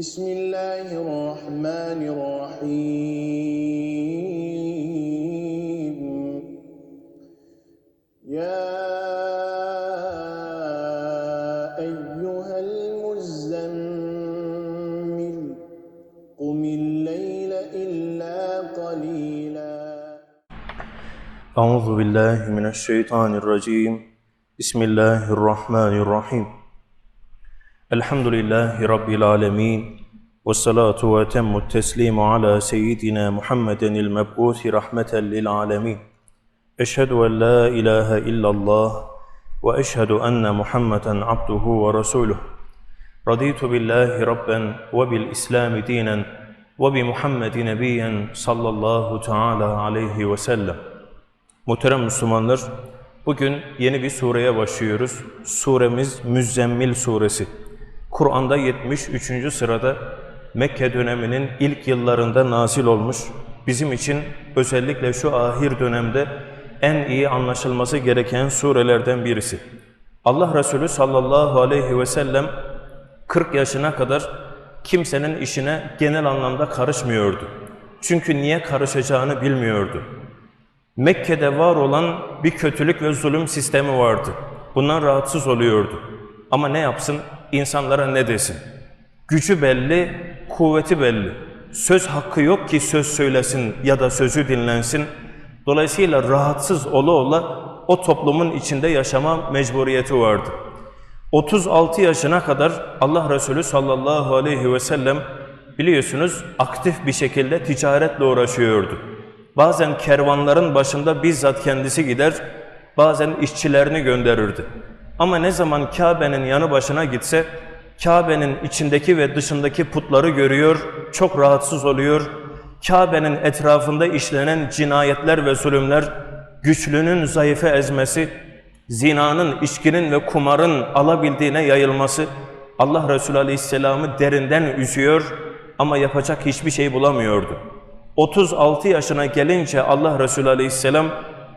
بسم الله الرحمن الرحيم. يا أيها المزمل قم الليل إلا قليلا. أعوذ بالله من الشيطان الرجيم. بسم الله الرحمن الرحيم. Elhamdülillahi Rabbil Alemin ve salatu ve temmu teslimu ala seyyidina Muhammedenil meb'uthi rahmeten lil alemin. Eşhedü en la ilahe illallah ve eşhedü enne Muhammeden abduhu ve resuluh. Raditu billahi rabben ve bil İslami dinen ve bi Muhammedi nebiyen sallallahu teala aleyhi ve sellem. Muhterem Müslümanlar, bugün yeni bir sureye başlıyoruz. Suremiz Müzzemmil Suresi. Kur'an'da 73. sırada Mekke döneminin ilk yıllarında nazil olmuş. Bizim için özellikle şu ahir dönemde en iyi anlaşılması gereken surelerden birisi. Allah Resulü sallallahu aleyhi ve sellem 40 yaşına kadar kimsenin işine genel anlamda karışmıyordu. Çünkü niye karışacağını bilmiyordu. Mekke'de var olan bir kötülük ve zulüm sistemi vardı. Bundan rahatsız oluyordu. Ama ne yapsın? İnsanlara ne desin? Gücü belli, kuvveti belli. Söz hakkı yok ki söz söylesin ya da sözü dinlensin. Dolayısıyla rahatsız ola ola o toplumun içinde yaşama mecburiyeti vardı. 36 yaşına kadar Allah Resulü sallallahu aleyhi ve sellem biliyorsunuz aktif bir şekilde ticaretle uğraşıyordu. Bazen kervanların başında bizzat kendisi gider, bazen işçilerini gönderirdi. Ama ne zaman Kabe'nin yanı başına gitse, Kabe'nin içindeki ve dışındaki putları görüyor, çok rahatsız oluyor. Kabe'nin etrafında işlenen cinayetler ve zulümler, güçlünün zayıfı ezmesi, zinanın, içkinin ve kumarın alabildiğine yayılması, Allah Resulü Aleyhisselam'ı derinden üzüyor ama yapacak hiçbir şey bulamıyordu. 36 yaşına gelince Allah Resulü Aleyhisselam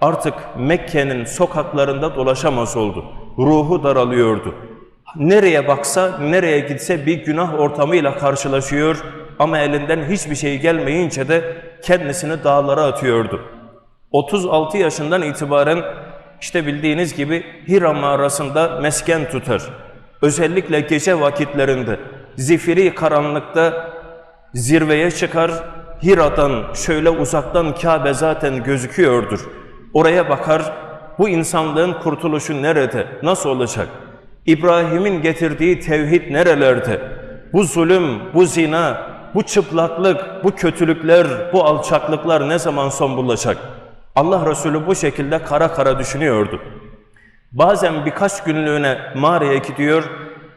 artık Mekke'nin sokaklarında dolaşamaz oldu. Ruhu daralıyordu. Nereye baksa, nereye gitse bir günah ortamıyla karşılaşıyor ama elinden hiçbir şey gelmeyince de kendisini dağlara atıyordu. 36 yaşından itibaren işte bildiğiniz gibi Hira mağarasında mesken tutar. Özellikle gece vakitlerinde zifiri karanlıkta zirveye çıkar, Hira'dan şöyle uzaktan Kabe zaten gözüküyordur. Oraya bakar, bu insanlığın kurtuluşu nerede, nasıl olacak? İbrahim'in getirdiği tevhid nerelerde? Bu zulüm, bu zina, bu çıplaklık, bu kötülükler, bu alçaklıklar ne zaman son bulacak? Allah Resulü bu şekilde kara kara düşünüyordu. Bazen birkaç günlüğüne mağaraya gidiyor,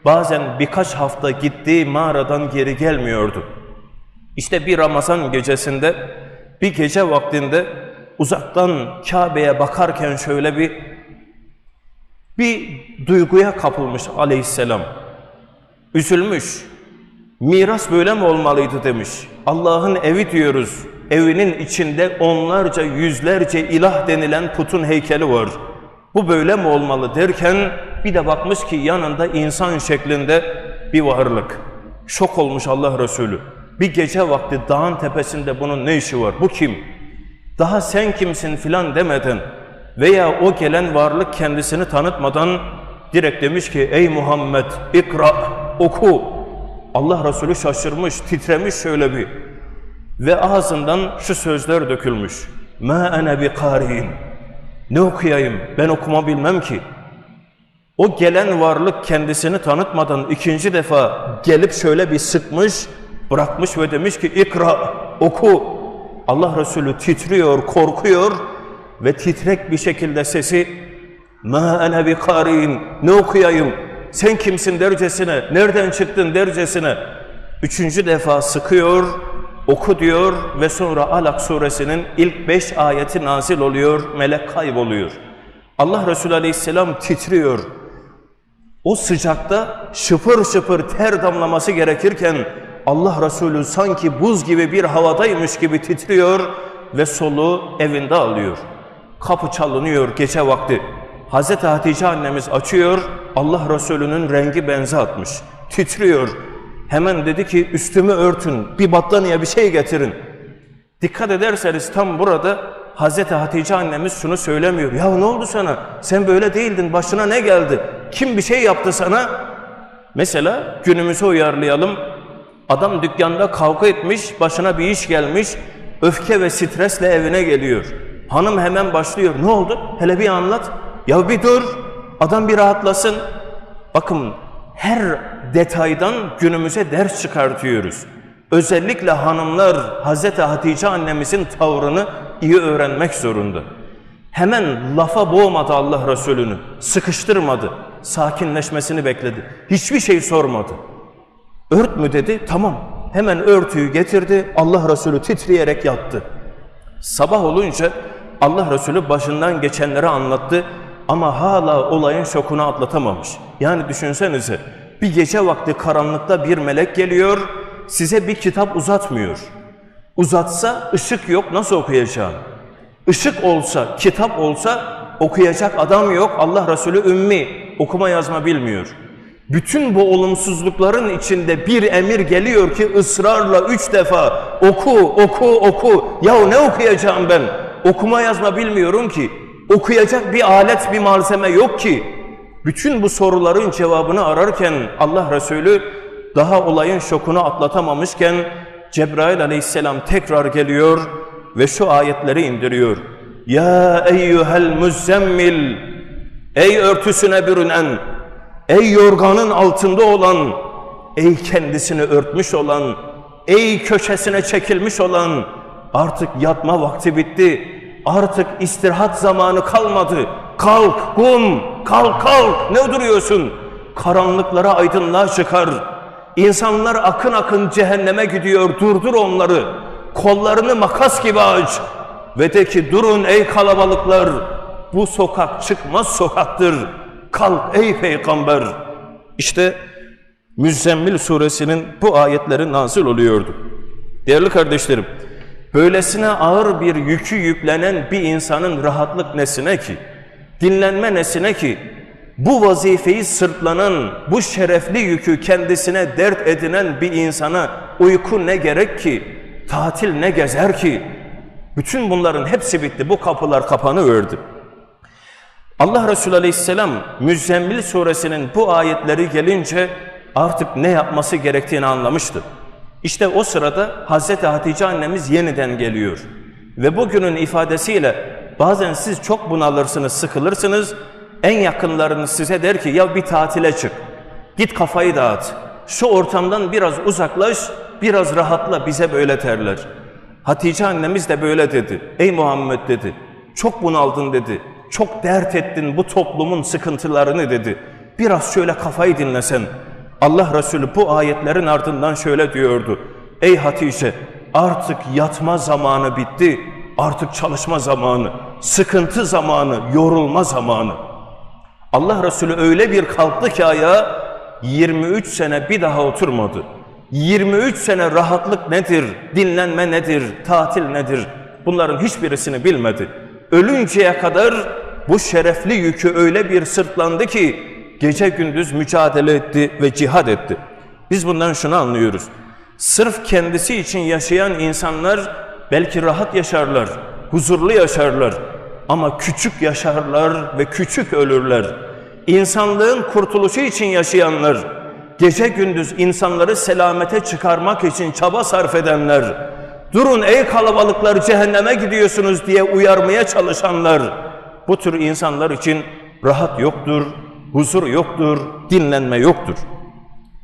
bazen birkaç hafta gittiği mağaradan geri gelmiyordu. İşte bir Ramazan gecesinde, bir gece vaktinde uzaktan Kabe'ye bakarken şöyle bir bir duyguya kapılmış aleyhisselam. Üzülmüş. Miras böyle mi olmalıydı demiş. Allah'ın evi diyoruz. Evinin içinde onlarca, yüzlerce ilah denilen putun heykeli var. Bu böyle mi olmalı derken bir de bakmış ki yanında insan şeklinde bir varlık. Şok olmuş Allah Resulü. Bir gece vakti dağın tepesinde bunun ne işi var? Bu kim? Daha sen kimsin filan demeden veya o gelen varlık kendisini tanıtmadan direkt demiş ki ey Muhammed ikra oku. Allah Resulü şaşırmış, titremiş şöyle bir. Ve ağzından şu sözler dökülmüş. Ma ene bi kari'in. Ne okuyayım? Ben okuma bilmem ki. O gelen varlık kendisini tanıtmadan ikinci defa gelip şöyle bir sıkmış, bırakmış ve demiş ki ikra, oku. Allah Resulü titriyor, korkuyor ve titrek bir şekilde sesi ma ene bi karin ne okuyayım? Sen kimsin dercesine nereden çıktın dercesine üçüncü defa sıkıyor oku diyor ve sonra Alak suresinin ilk beş ayeti nazil oluyor melek kayboluyor. Allah Resulü aleyhisselam titriyor. O sıcakta şıpır şıpır ter damlaması gerekirken Allah Resulü sanki buz gibi bir havadaymış gibi titriyor ve soluğu evinde alıyor. Kapı çalınıyor gece vakti. Hazreti Hatice annemiz açıyor, Allah Resulü'nün rengi benzi atmış. Titriyor. Hemen dedi ki üstümü örtün, bir battaniye bir şey getirin. Dikkat ederseniz tam burada Hazreti Hatice annemiz şunu söylemiyor. Ya ne oldu sana? Sen böyle değildin. Başına ne geldi? Kim bir şey yaptı sana? Mesela günümüzü uyarlayalım. Adam dükkanda kavga etmiş, başına bir iş gelmiş. Öfke ve stresle evine geliyor. Hanım hemen başlıyor. Ne oldu? Hele bir anlat. Ya bir dur. Adam bir rahatlasın. Bakın her detaydan günümüze ders çıkartıyoruz. Özellikle hanımlar Hazreti Hatice annemizin tavrını iyi öğrenmek zorunda. Hemen lafa boğmadı Allah Resulü'nü. Sıkıştırmadı. Sakinleşmesini bekledi. Hiçbir şey sormadı. Ört mü dedi? Tamam. Hemen örtüyü getirdi. Allah Resulü titreyerek yattı. Sabah olunca Allah Resulü başından geçenleri anlattı ama hala olayın şokunu atlatamamış. Yani düşünsenize bir gece vakti karanlıkta bir melek geliyor, size bir kitap uzatmıyor. Uzatsa ışık yok nasıl okuyacağım? Işık olsa, kitap olsa okuyacak adam yok. Allah Resulü ümmi, okuma yazma bilmiyor. Bütün bu olumsuzlukların içinde bir emir geliyor ki ısrarla üç defa oku, oku, oku. Ya ne okuyacağım ben? Okuma yazma bilmiyorum ki. Okuyacak bir alet, bir malzeme yok ki. Bütün bu soruların cevabını ararken Allah Resulü daha olayın şokunu atlatamamışken Cebrail aleyhisselam tekrar geliyor ve şu ayetleri indiriyor. Ya eyyuhel müzzemmil Ey örtüsüne bürünen Ey yorganın altında olan Ey kendisini örtmüş olan Ey köşesine çekilmiş olan Artık yatma vakti bitti Artık istirahat zamanı kalmadı. Kalk kum kalk kalk. Ne duruyorsun? Karanlıklara aydınlığa çıkar. İnsanlar akın akın cehenneme gidiyor. Durdur onları. Kollarını makas gibi aç. Ve de ki durun ey kalabalıklar. Bu sokak çıkmaz sokaktır. Kalk ey peygamber. İşte Müzzemmil suresinin bu ayetleri nazil oluyordu. Değerli kardeşlerim, böylesine ağır bir yükü yüklenen bir insanın rahatlık nesine ki, dinlenme nesine ki, bu vazifeyi sırtlanan, bu şerefli yükü kendisine dert edinen bir insana uyku ne gerek ki, tatil ne gezer ki, bütün bunların hepsi bitti. Bu kapılar kapanıverdi. Allah Resulü Aleyhisselam Müzzemmil suresinin bu ayetleri gelince artık ne yapması gerektiğini anlamıştı. İşte o sırada Hazreti Hatice annemiz yeniden geliyor. Ve bugünün ifadesiyle bazen siz çok bunalırsınız, sıkılırsınız. En yakınlarınız size der ki ya bir tatile çık. Git kafayı dağıt. Şu ortamdan biraz uzaklaş, biraz rahatla bize böyle terler. Hatice annemiz de böyle dedi. Ey Muhammed dedi. Çok bunaldın dedi. Çok dert ettin bu toplumun sıkıntılarını dedi. Biraz şöyle kafayı dinlesen. Allah Resulü bu ayetlerin ardından şöyle diyordu. Ey Hatice artık yatma zamanı bitti. Artık çalışma zamanı, sıkıntı zamanı, yorulma zamanı. Allah Resulü öyle bir kalktı ki ayağa 23 sene bir daha oturmadı. 23 sene rahatlık nedir, dinlenme nedir, tatil nedir? Bunların hiçbirisini bilmedi. Ölünceye kadar bu şerefli yükü öyle bir sırtlandı ki gece gündüz mücadele etti ve cihad etti. Biz bundan şunu anlıyoruz. Sırf kendisi için yaşayan insanlar belki rahat yaşarlar, huzurlu yaşarlar ama küçük yaşarlar ve küçük ölürler. İnsanlığın kurtuluşu için yaşayanlar, gece gündüz insanları selamete çıkarmak için çaba sarf edenler, durun ey kalabalıklar cehenneme gidiyorsunuz diye uyarmaya çalışanlar, bu tür insanlar için rahat yoktur, huzur yoktur, dinlenme yoktur.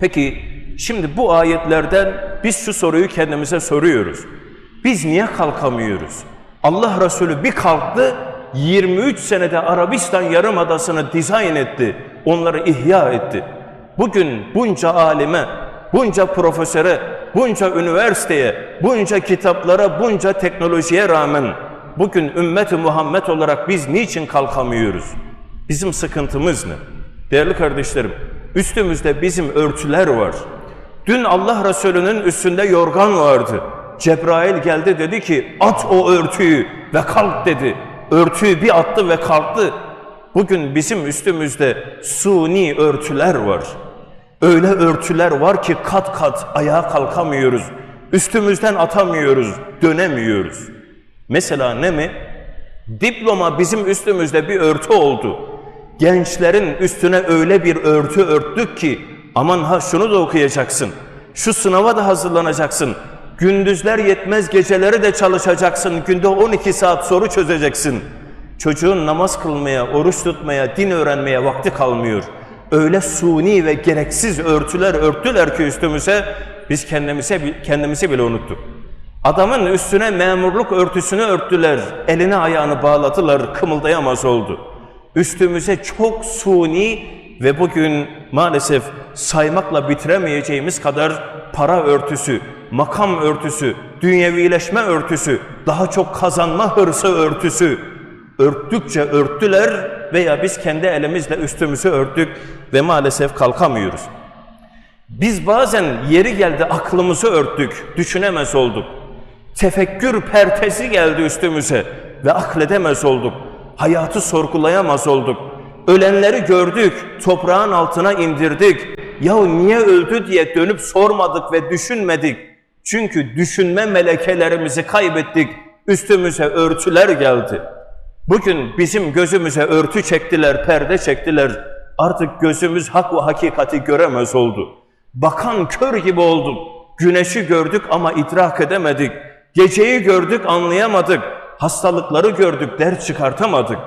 Peki şimdi bu ayetlerden biz şu soruyu kendimize soruyoruz. Biz niye kalkamıyoruz? Allah Resulü bir kalktı, 23 senede Arabistan Yarımadası'nı dizayn etti, onları ihya etti. Bugün bunca alime, bunca profesöre, bunca üniversiteye, bunca kitaplara, bunca teknolojiye rağmen bugün ümmeti Muhammed olarak biz niçin kalkamıyoruz? Bizim sıkıntımız ne? Değerli kardeşlerim, üstümüzde bizim örtüler var. Dün Allah Resulü'nün üstünde yorgan vardı. Cebrail geldi dedi ki at o örtüyü ve kalk dedi. Örtüyü bir attı ve kalktı. Bugün bizim üstümüzde suni örtüler var. Öyle örtüler var ki kat kat ayağa kalkamıyoruz. Üstümüzden atamıyoruz, dönemiyoruz. Mesela ne mi? Diploma bizim üstümüzde bir örtü oldu. Gençlerin üstüne öyle bir örtü örttük ki aman ha şunu da okuyacaksın. Şu sınava da hazırlanacaksın. Gündüzler yetmez geceleri de çalışacaksın. Günde 12 saat soru çözeceksin. Çocuğun namaz kılmaya, oruç tutmaya, din öğrenmeye vakti kalmıyor. Öyle suni ve gereksiz örtüler örttüler ki üstümüze biz kendimize kendimizi bile unuttuk. Adamın üstüne memurluk örtüsünü örttüler, eline ayağını bağladılar, kımıldayamaz oldu. Üstümüze çok suni ve bugün maalesef saymakla bitiremeyeceğimiz kadar para örtüsü, makam örtüsü, dünyevileşme örtüsü, daha çok kazanma hırsı örtüsü örttükçe örttüler veya biz kendi elimizle üstümüzü örttük ve maalesef kalkamıyoruz. Biz bazen yeri geldi aklımızı örttük, düşünemez olduk. Tefekkür pertesi geldi üstümüze ve akledemez olduk. Hayatı sorgulayamaz olduk. Ölenleri gördük, toprağın altına indirdik. Yahu niye öldü diye dönüp sormadık ve düşünmedik. Çünkü düşünme melekelerimizi kaybettik. Üstümüze örtüler geldi. Bugün bizim gözümüze örtü çektiler, perde çektiler. Artık gözümüz hak ve hakikati göremez oldu. Bakan kör gibi olduk. Güneşi gördük ama idrak edemedik. Geceyi gördük anlayamadık. Hastalıkları gördük ders çıkartamadık.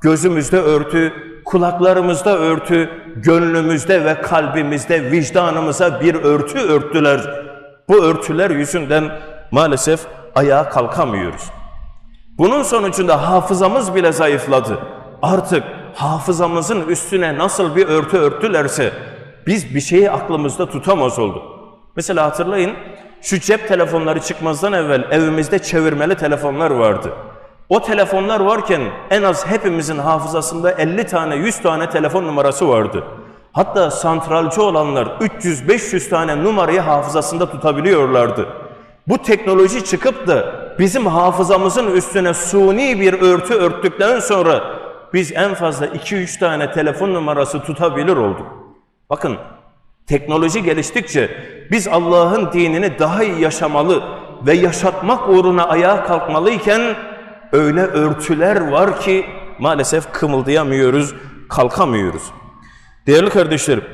Gözümüzde örtü, kulaklarımızda örtü, gönlümüzde ve kalbimizde vicdanımıza bir örtü örttüler. Bu örtüler yüzünden maalesef ayağa kalkamıyoruz. Bunun sonucunda hafızamız bile zayıfladı. Artık hafızamızın üstüne nasıl bir örtü örttülerse biz bir şeyi aklımızda tutamaz olduk. Mesela hatırlayın şu cep telefonları çıkmazdan evvel evimizde çevirmeli telefonlar vardı. O telefonlar varken en az hepimizin hafızasında 50 tane 100 tane telefon numarası vardı. Hatta santralci olanlar 300-500 tane numarayı hafızasında tutabiliyorlardı. Bu teknoloji çıkıp da bizim hafızamızın üstüne suni bir örtü örttükten sonra biz en fazla 2-3 tane telefon numarası tutabilir olduk. Bakın teknoloji geliştikçe biz Allah'ın dinini daha iyi yaşamalı ve yaşatmak uğruna ayağa kalkmalıyken öyle örtüler var ki maalesef kımıldayamıyoruz, kalkamıyoruz. Değerli kardeşlerim,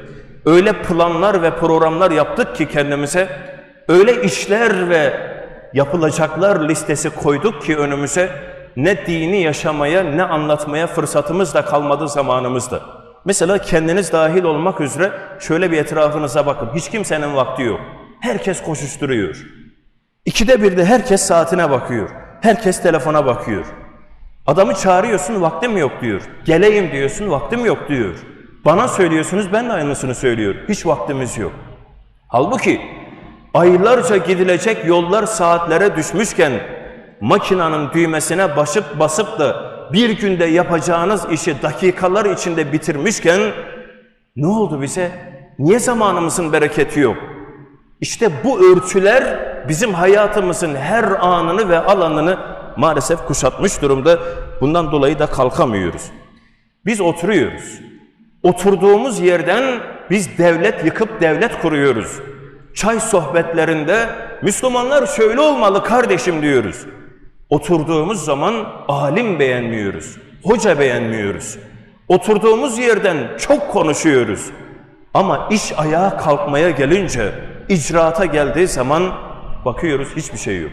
öyle planlar ve programlar yaptık ki kendimize, öyle işler ve yapılacaklar listesi koyduk ki önümüze ne dini yaşamaya ne anlatmaya fırsatımız da kalmadı zamanımızda. Mesela kendiniz dahil olmak üzere şöyle bir etrafınıza bakın. Hiç kimsenin vakti yok. Herkes koşuşturuyor. İkide bir de herkes saatine bakıyor. Herkes telefona bakıyor. Adamı çağırıyorsun vaktim yok diyor. Geleyim diyorsun vaktim yok diyor. Bana söylüyorsunuz ben de aynısını söylüyorum. Hiç vaktimiz yok. Halbuki aylarca gidilecek yollar saatlere düşmüşken makinanın düğmesine basıp basıp da bir günde yapacağınız işi dakikalar içinde bitirmişken ne oldu bize? Niye zamanımızın bereketi yok? İşte bu örtüler bizim hayatımızın her anını ve alanını maalesef kuşatmış durumda. Bundan dolayı da kalkamıyoruz. Biz oturuyoruz. Oturduğumuz yerden biz devlet yıkıp devlet kuruyoruz. Çay sohbetlerinde Müslümanlar şöyle olmalı kardeşim diyoruz. Oturduğumuz zaman alim beğenmiyoruz, hoca beğenmiyoruz. Oturduğumuz yerden çok konuşuyoruz. Ama iş ayağa kalkmaya gelince, icraata geldiği zaman bakıyoruz hiçbir şey yok.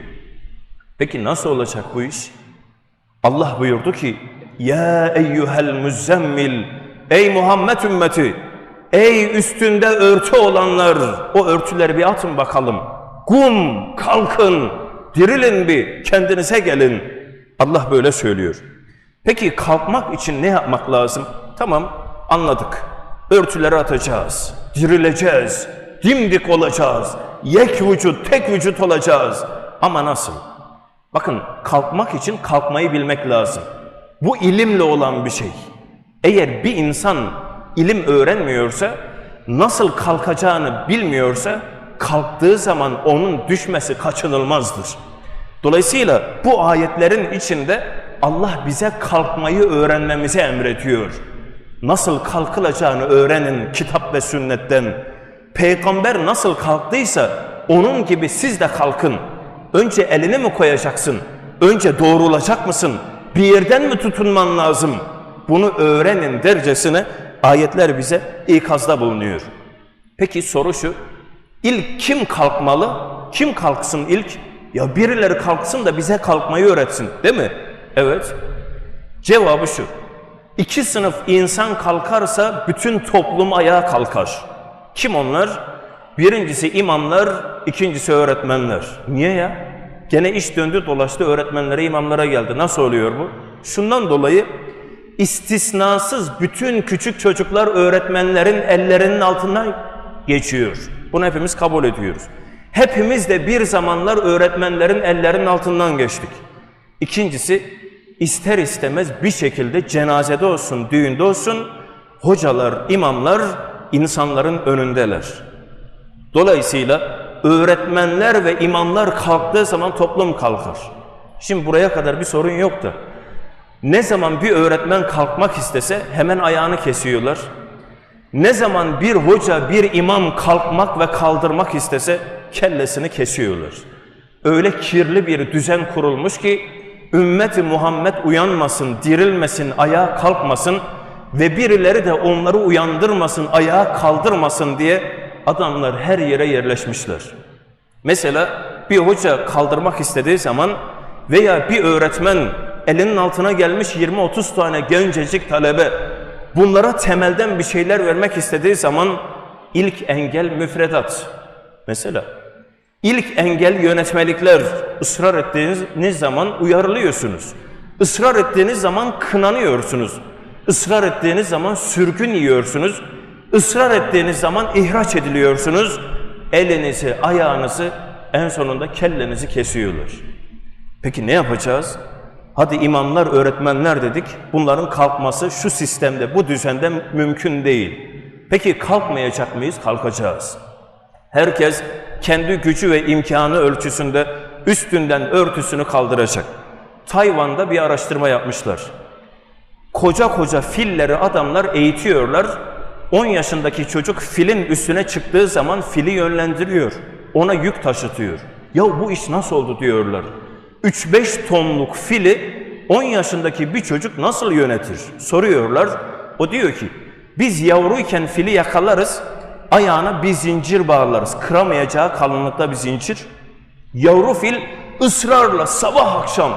Peki nasıl olacak bu iş? Allah buyurdu ki, Ya eyyuhel müzzemmil, ey Muhammed ümmeti, ey üstünde örtü olanlar, o örtüleri bir atın bakalım. Kum, kalkın, dirilin bir, kendinize gelin. Allah böyle söylüyor. Peki kalkmak için ne yapmak lazım? Tamam, anladık. Örtüleri atacağız, dirileceğiz, dimdik olacağız, yek vücut, tek vücut olacağız. Ama nasıl? Bakın kalkmak için kalkmayı bilmek lazım. Bu ilimle olan bir şey. Eğer bir insan ilim öğrenmiyorsa, nasıl kalkacağını bilmiyorsa, kalktığı zaman onun düşmesi kaçınılmazdır. Dolayısıyla bu ayetlerin içinde Allah bize kalkmayı öğrenmemizi emrediyor. Nasıl kalkılacağını öğrenin kitap ve sünnetten. Peygamber nasıl kalktıysa onun gibi siz de kalkın. Önce elini mi koyacaksın? Önce doğrulacak mısın? Bir yerden mi tutunman lazım? Bunu öğrenin dercesine ayetler bize ikazda bulunuyor. Peki soru şu. İlk kim kalkmalı? Kim kalksın ilk? Ya birileri kalksın da bize kalkmayı öğretsin. Değil mi? Evet. Cevabı şu. İki sınıf insan kalkarsa bütün toplum ayağa kalkar. Kim onlar? Birincisi imamlar, ikincisi öğretmenler. Niye ya? Gene iş döndü dolaştı öğretmenlere, imamlara geldi. Nasıl oluyor bu? Şundan dolayı istisnasız bütün küçük çocuklar öğretmenlerin ellerinin altından geçiyor. Bunu hepimiz kabul ediyoruz. Hepimiz de bir zamanlar öğretmenlerin ellerinin altından geçtik. İkincisi ister istemez bir şekilde cenazede olsun, düğünde olsun hocalar, imamlar insanların önündeler. Dolayısıyla öğretmenler ve imamlar kalktığı zaman toplum kalkar. Şimdi buraya kadar bir sorun yok da ne zaman bir öğretmen kalkmak istese hemen ayağını kesiyorlar. Ne zaman bir hoca, bir imam kalkmak ve kaldırmak istese kellesini kesiyorlar. Öyle kirli bir düzen kurulmuş ki ümmeti Muhammed uyanmasın, dirilmesin, ayağa kalkmasın ve birileri de onları uyandırmasın, ayağa kaldırmasın diye adamlar her yere yerleşmişler. Mesela bir hoca kaldırmak istediği zaman veya bir öğretmen elinin altına gelmiş 20-30 tane gencecik talebe bunlara temelden bir şeyler vermek istediği zaman ilk engel müfredat. Mesela ilk engel yönetmelikler ısrar ettiğiniz zaman uyarılıyorsunuz. Israr ettiğiniz zaman kınanıyorsunuz. Israr ettiğiniz zaman sürgün yiyorsunuz. Israr ettiğiniz zaman ihraç ediliyorsunuz. Elinizi, ayağınızı en sonunda kellenizi kesiyorlar. Peki ne yapacağız? Hadi imamlar, öğretmenler dedik. Bunların kalkması şu sistemde, bu düzende mümkün değil. Peki kalkmayacak mıyız? Kalkacağız. Herkes kendi gücü ve imkanı ölçüsünde üstünden örtüsünü kaldıracak. Tayvan'da bir araştırma yapmışlar. Koca koca filleri adamlar eğitiyorlar. 10 yaşındaki çocuk filin üstüne çıktığı zaman fili yönlendiriyor. Ona yük taşıtıyor. Ya bu iş nasıl oldu diyorlar. 3-5 tonluk fili 10 yaşındaki bir çocuk nasıl yönetir? Soruyorlar. O diyor ki biz yavruyken fili yakalarız, ayağına bir zincir bağlarız. Kıramayacağı kalınlıkta bir zincir. Yavru fil ısrarla sabah akşam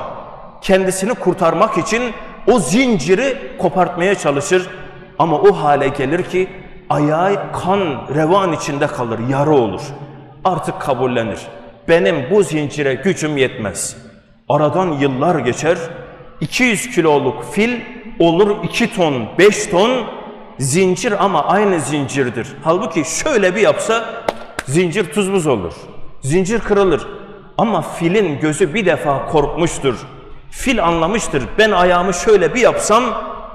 kendisini kurtarmak için o zinciri kopartmaya çalışır. Ama o hale gelir ki ayağı kan revan içinde kalır, yara olur. Artık kabullenir. Benim bu zincire gücüm yetmez. Aradan yıllar geçer. 200 kiloluk fil olur 2 ton, 5 ton zincir ama aynı zincirdir. Halbuki şöyle bir yapsa zincir tuz buz olur. Zincir kırılır. Ama filin gözü bir defa korkmuştur. Fil anlamıştır. Ben ayağımı şöyle bir yapsam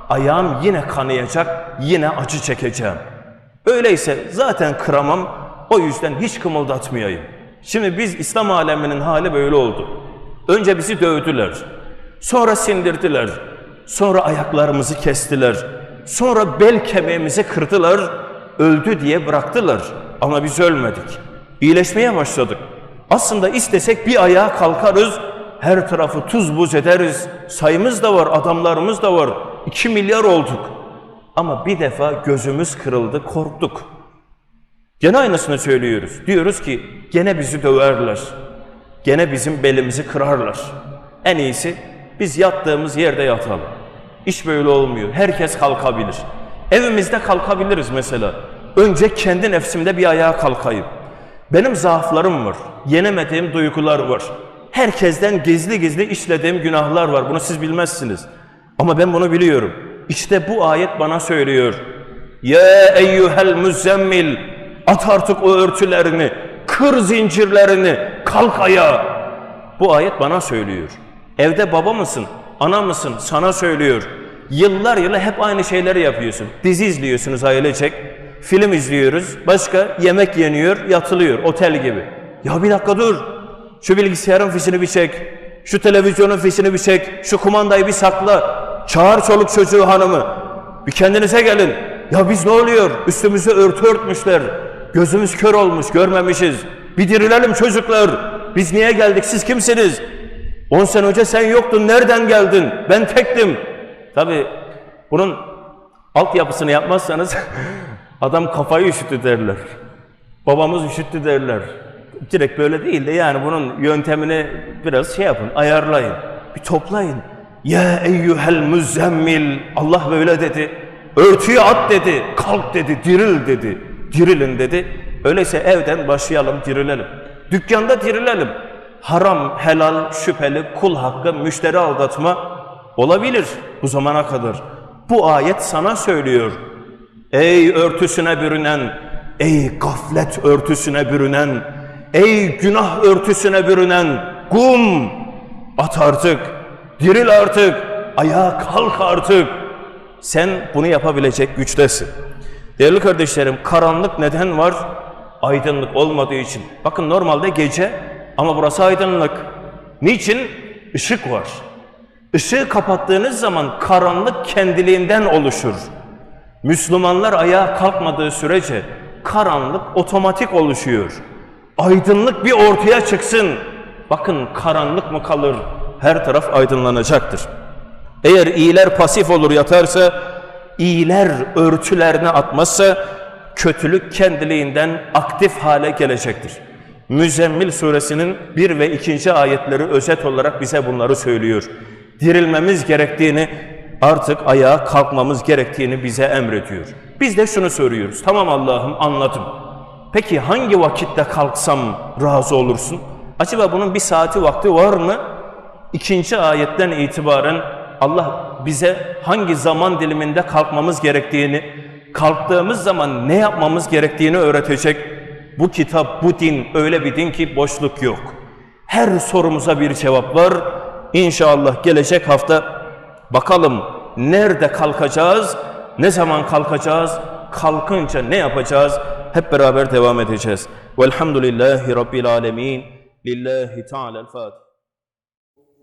ayağım yine kanayacak, yine acı çekeceğim. Öyleyse zaten kıramam. O yüzden hiç kımıldatmayayım. Şimdi biz İslam aleminin hali böyle oldu. Önce bizi dövdüler. Sonra sindirdiler. Sonra ayaklarımızı kestiler. Sonra bel kemiğimizi kırdılar. Öldü diye bıraktılar. Ama biz ölmedik. İyileşmeye başladık. Aslında istesek bir ayağa kalkarız. Her tarafı tuz buz ederiz. Sayımız da var, adamlarımız da var. 2 milyar olduk. Ama bir defa gözümüz kırıldı, korktuk. Gene aynısını söylüyoruz. Diyoruz ki gene bizi döverler. Gene bizim belimizi kırarlar. En iyisi biz yattığımız yerde yatalım. İş böyle olmuyor. Herkes kalkabilir. Evimizde kalkabiliriz mesela. Önce kendi nefsimde bir ayağa kalkayım. Benim zaaflarım var. Yenemediğim duygular var. Herkesten gizli gizli işlediğim günahlar var. Bunu siz bilmezsiniz. Ama ben bunu biliyorum. İşte bu ayet bana söylüyor. Ya eyyuhel müzzemmil at artık o örtülerini, kır zincirlerini, kalk ayağa. Bu ayet bana söylüyor. Evde baba mısın, ana mısın sana söylüyor. Yıllar yılı hep aynı şeyleri yapıyorsun. Dizi izliyorsunuz ailecek, film izliyoruz, başka yemek yeniyor, yatılıyor, otel gibi. Ya bir dakika dur, şu bilgisayarın fişini bir çek, şu televizyonun fişini bir çek, şu kumandayı bir sakla, çağır çoluk çocuğu hanımı, bir kendinize gelin. Ya biz ne oluyor? Üstümüzü örtü örtmüşler. Gözümüz kör olmuş, görmemişiz. Bir dirilelim çocuklar. Biz niye geldik, siz kimsiniz? 10 sene önce sen yoktun, nereden geldin? Ben tektim. Tabi bunun altyapısını yapmazsanız adam kafayı üşüttü derler. Babamız üşüttü derler. Direkt böyle değil de yani bunun yöntemini biraz şey yapın, ayarlayın. Bir toplayın. Ya eyyuhel müzzemmil. Allah böyle dedi. Örtüyü at dedi. Kalk dedi. Diril dedi. Dirilin dedi. Öyleyse evden başlayalım, dirilelim. Dükkanda dirilelim. Haram, helal, şüpheli, kul hakkı, müşteri aldatma olabilir bu zamana kadar. Bu ayet sana söylüyor. Ey örtüsüne bürünen, ey gaflet örtüsüne bürünen, ey günah örtüsüne bürünen, kum at artık, diril artık, ayağa kalk artık. Sen bunu yapabilecek güçtesin. Değerli kardeşlerim, karanlık neden var? Aydınlık olmadığı için. Bakın normalde gece ama burası aydınlık. Niçin? Işık var. Işığı kapattığınız zaman karanlık kendiliğinden oluşur. Müslümanlar ayağa kalkmadığı sürece karanlık otomatik oluşuyor. Aydınlık bir ortaya çıksın. Bakın karanlık mı kalır? Her taraf aydınlanacaktır. Eğer iyiler pasif olur yatarsa, iyiler örtülerine atmazsa kötülük kendiliğinden aktif hale gelecektir. Müzzemmil suresinin 1 ve 2. ayetleri özet olarak bize bunları söylüyor. Dirilmemiz gerektiğini, artık ayağa kalkmamız gerektiğini bize emrediyor. Biz de şunu soruyoruz. Tamam Allah'ım anladım. Peki hangi vakitte kalksam razı olursun? Acaba bunun bir saati vakti var mı? İkinci ayetten itibaren Allah bize hangi zaman diliminde kalkmamız gerektiğini, kalktığımız zaman ne yapmamız gerektiğini öğretecek bu kitap, bu din öyle bir din ki boşluk yok. Her sorumuza bir cevap var. İnşallah gelecek hafta bakalım nerede kalkacağız, ne zaman kalkacağız, kalkınca ne yapacağız hep beraber devam edeceğiz. Velhamdülillahi Rabbil Alemin. Lillahi Teala'l-Fatiha.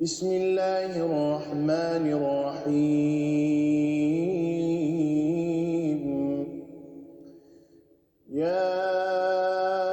Bismillahirrahmanirrahim. Yeah.